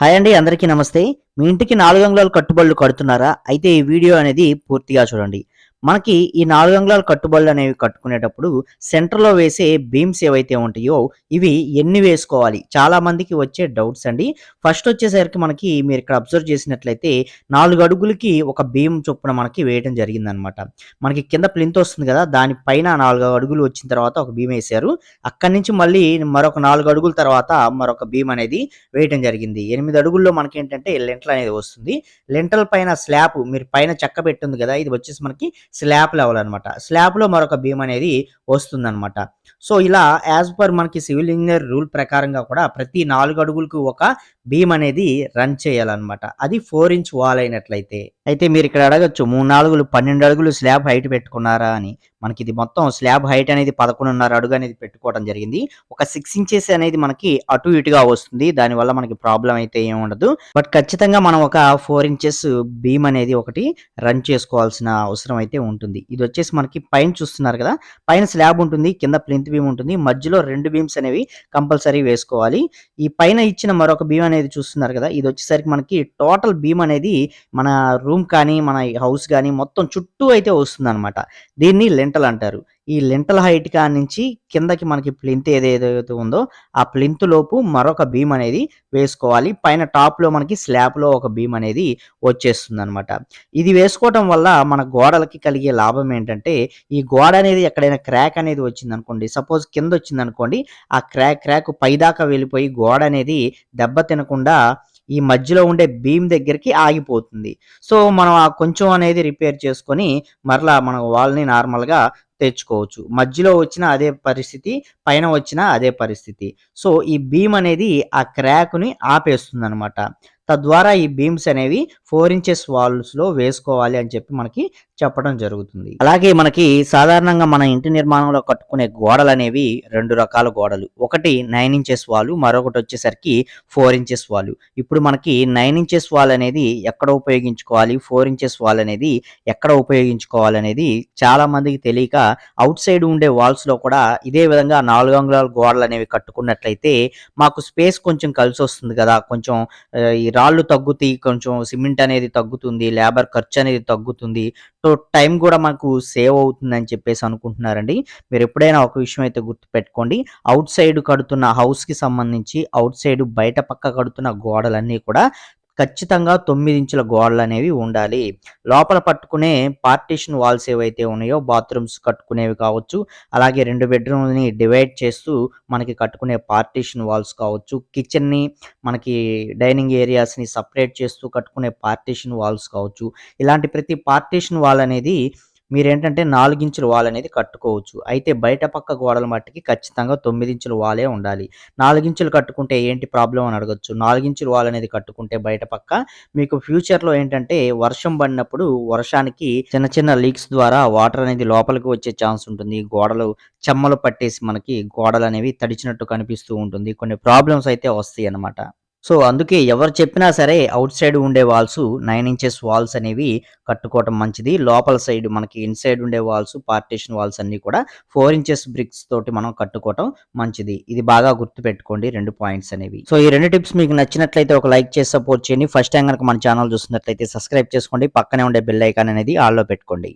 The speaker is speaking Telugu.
హాయ్ అండి అందరికీ నమస్తే. మీ ఇంటికి నాలుగు అంగుళాలు కట్టుబడులు కడుతున్నారా? అయితే ఈ వీడియో అనేది పూర్తిగా చూడండి. మనకి ఈ నాలుగు అంగుళాల కట్టుబడులు అనేవి కట్టుకునేటప్పుడు సెంటర్లో వేసే బీమ్స్ ఏవైతే ఉంటాయో ఇవి ఎన్ని వేసుకోవాలి? చాలా మందికి వచ్చే డౌట్స్ అండి. ఫస్ట్ వచ్చేసరికి మనకి మీరు ఇక్కడ అబ్జర్వ్ చేసినట్లయితే నాలుగు అడుగులకి ఒక బీమ్ చొప్పున మనకి వేయడం జరిగిందనమాట. మనకి కింద ప్లింత్ వస్తుంది కదా దానిపైన నాలుగు అడుగులు వచ్చిన తర్వాత ఒక బీమ్ వేశారు. అక్కడి నుంచి మళ్ళీ మరొక నాలుగు అడుగుల తర్వాత మరొక బీమ్ అనేది వేయటం జరిగింది. ఎనిమిది అడుగుల్లో మనకి ఏంటంటే లెంటల్ అనేది వస్తుంది. లెంటల్ పైన స్లాబ్ మీరు పైన చెక్క పెట్టుంది కదా ఇది వచ్చేసి మనకి స్లాబ్ లెవెల్ అనమాట స్లాబ్లో మరొక బీమ్ అనేది వస్తుందన్నమాట. సో ఇలా యాజ్ పర్ మనకి సివిల్ ఇంజనీర్ రూల్ ప్రకారంగా కూడా ప్రతి నాలుగు అడుగులకు ఒక బీమ్ అనేది రన్ చేయాలన్నమాట. అది ఫోర్ ఇంచ్ వాల్ అయినట్లయితే. అయితే మీరు ఇక్కడ అడగచ్చు మూడు నాలుగులు పన్నెండు అడుగులు స్లాబ్ హైట్ పెట్టుకున్నారా అని. మనకి ఇది మొత్తం స్లాబ్ హైట్ అనేది పదకొండున్నర అడుగు అనేది పెట్టుకోవడం జరిగింది. ఒక సిక్స్ ఇంచెస్ అనేది మనకి అటు ఇటుగా వస్తుంది. దానివల్ల మనకి ప్రాబ్లం అయితే ఏమి ఉండదు. బట్ ఖచ్చితంగా మనం ఒక ఫోర్ ఇంచెస్ బీమ్ అనేది ఒకటి రన్ చేసుకోవాల్సిన అవసరం అయితే ఉంటుంది. ఇది వచ్చేసి మనకి పైన చూస్తున్నారు కదా పైన స్లాబ్ ఉంటుంది కింద ప్లింత్ బీమ్ ఉంటుంది. మధ్యలో రెండు బీమ్స్ అనేవి కంపల్సరీ వేసుకోవాలి. ఈ పైన ఇచ్చిన మరొక బీమ్ అనేది చూస్తున్నారు కదా ఇది వచ్చేసరికి మనకి టోటల్ బీమ్ అనేది మన రూమ్ కానీ మన హౌస్ కానీ మొత్తం చుట్టూ అయితే వస్తుంది అనమాట దీన్ని లింటల్ అంటారు. ఈ లింటల్ హైట్ కా నుంచి కిందకి మనకి ప్లింత్ ఏదైతే ఉందో ఆ ప్లింత్ లోపు మరొక బీమ్ అనేది వేసుకోవాలి. పైన టాప్లో మనకి స్లాబ్లో ఒక బీమ్ అనేది వచ్చేస్తుంది అనమాట ఇది వేసుకోవటం వల్ల మన గోడలకి కలిగే లాభం ఏంటంటే ఈ గోడ అనేది ఎక్కడైనా క్రాక్ అనేది వచ్చింది అనుకోండి సపోజ్ కింద వచ్చింది అనుకోండి ఆ క్రాక్ క్రాక్ పైదాకా వెళ్ళిపోయి గోడ అనేది దెబ్బ తినకుండా ఈ మధ్యలో ఉండే బీమ్ దగ్గరికి ఆగిపోతుంది. సో మనం ఆ కొంచెం అనేది రిపేర్ చేసుకొని మరలా మన వాల్ని నార్మల్గా తెచ్చుకోవచ్చు. మధ్యలో వచ్చిన అదే పరిస్థితి పైన వచ్చిన అదే పరిస్థితి. సో ఈ బీమ్ అనేది ఆ క్రాక్ని ఆపేస్తుంది అనమాట తద్వారా ఈ బీమ్స్ అనేవి ఫోర్ ఇంచెస్ వాల్స్లో వేసుకోవాలి అని చెప్పి మనకి చెప్పడం జరుగుతుంది. అలాగే మనకి సాధారణంగా మన ఇంటి నిర్మాణంలో కట్టుకునే గోడలు అనేవి రెండు రకాల గోడలు. ఒకటి నైన్ ఇంచెస్ వాల్ మరొకటి వచ్చేసరికి ఫోర్ ఇంచెస్ వాల్ ఇప్పుడు మనకి నైన్ ఇంచెస్ వాల్ అనేది ఎక్కడ ఉపయోగించుకోవాలి? ఫోర్ ఇంచెస్ వాల్ అనేది ఎక్కడ ఉపయోగించుకోవాలి అనేది చాలా మందికి తెలియక అవుట్ సైడ్ ఉండే వాల్స్లో కూడా ఇదే విధంగా నాలుగు అంగుళాల గోడలు అనేవి కట్టుకున్నట్లయితే మాకు స్పేస్ కొంచెం కలిసి వస్తుంది కదా. కొంచెం రాళ్ళు తగ్గుతాయి కొంచెం సిమెంట్ అనేది తగ్గుతుంది లేబర్ ఖర్చు అనేది తగ్గుతుంది. సో టైం కూడా మనకు సేవ్ అవుతుంది అని చెప్పేసి అనుకుంటున్నారండి. మీరు ఎప్పుడైనా ఒక విషయం అయితే గుర్తుపెట్టుకోండి. అవుట్ సైడ్ కడుతున్న హౌస్కి కి సంబంధించి అవుట్ సైడ్ బయట పక్క కడుతున్న గోడలన్నీ కూడా ఖచ్చితంగా తొమ్మిది ఇంచుల గోడలు అనేవి ఉండాలి. లోపల పట్టుకునే పార్టీషన్ వాల్స్ ఏవైతే ఉన్నాయో బాత్రూమ్స్ కట్టుకునేవి కావచ్చు అలాగే రెండు బెడ్రూమ్ని డివైడ్ చేస్తూ మనకి కట్టుకునే పార్టీషన్ వాల్స్ కావచ్చు కిచెన్ని మనకి డైనింగ్ ఏరియాస్ని సపరేట్ చేస్తూ కట్టుకునే పార్టీషన్ వాల్స్ కావచ్చు. ఇలాంటి ప్రతి పార్టీషన్ వాల్ అనేది మీరేంటంటే నాలుగించుల వాల్ అనేది కట్టుకోవచ్చు. అయితే బయట పక్క గోడల మట్టికి ఖచ్చితంగా తొమ్మిది ఇంచుల వాలే ఉండాలి. నాలుగించులు కట్టుకుంటే ఏంటి ప్రాబ్లం అని అడగచ్చు. నాలుగించుల వాల్ అనేది కట్టుకుంటే బయట పక్క మీకు ఫ్యూచర్లో ఏంటంటే వర్షం పడినప్పుడు వర్షానికి చిన్న చిన్న లీక్స్ ద్వారా వాటర్ అనేది లోపలికి వచ్చే ఛాన్స్ ఉంటుంది. గోడలు చెమ్మలు పట్టేసి మనకి గోడలు అనేవి తడిచినట్టు కనిపిస్తూ ఉంటుంది. కొన్ని ప్రాబ్లమ్స్ అయితే వస్తాయి అన్నమాట సో అందుకే ఎవరు చెప్పినా సరే అవుట్ సైడ్ ఉండే వాల్స్ నైన్ ఇంచెస్ వాల్స్ అనేవి కట్టుకోవటం మంచిది. లోపల సైడ్ మనకి ఇన్సైడ్ ఉండే వాల్స్ పార్టీషన్ వాల్స్ అన్ని కూడా ఫోర్ ఇంచెస్ బ్రిక్స్ తోటి మనం కట్టుకోవటం మంచిది. ఇది బాగా గుర్తుపెట్టుకోండి రెండు పాయింట్స్ అనేవి. సో ఈ రెండు టిప్స్ మీకు నచ్చినట్లయితే ఒక లైక్ చేసి సపోర్ట్ చేయండి. ఫస్ట్ టైం కనుక మన ఛానల్ చూస్తున్నట్లయితే సబ్స్క్రైబ్ చేసుకోండి. పక్కనే ఉండే బెల్ ఐకాన్ అనేది ఆల్లో పెట్టుకోండి.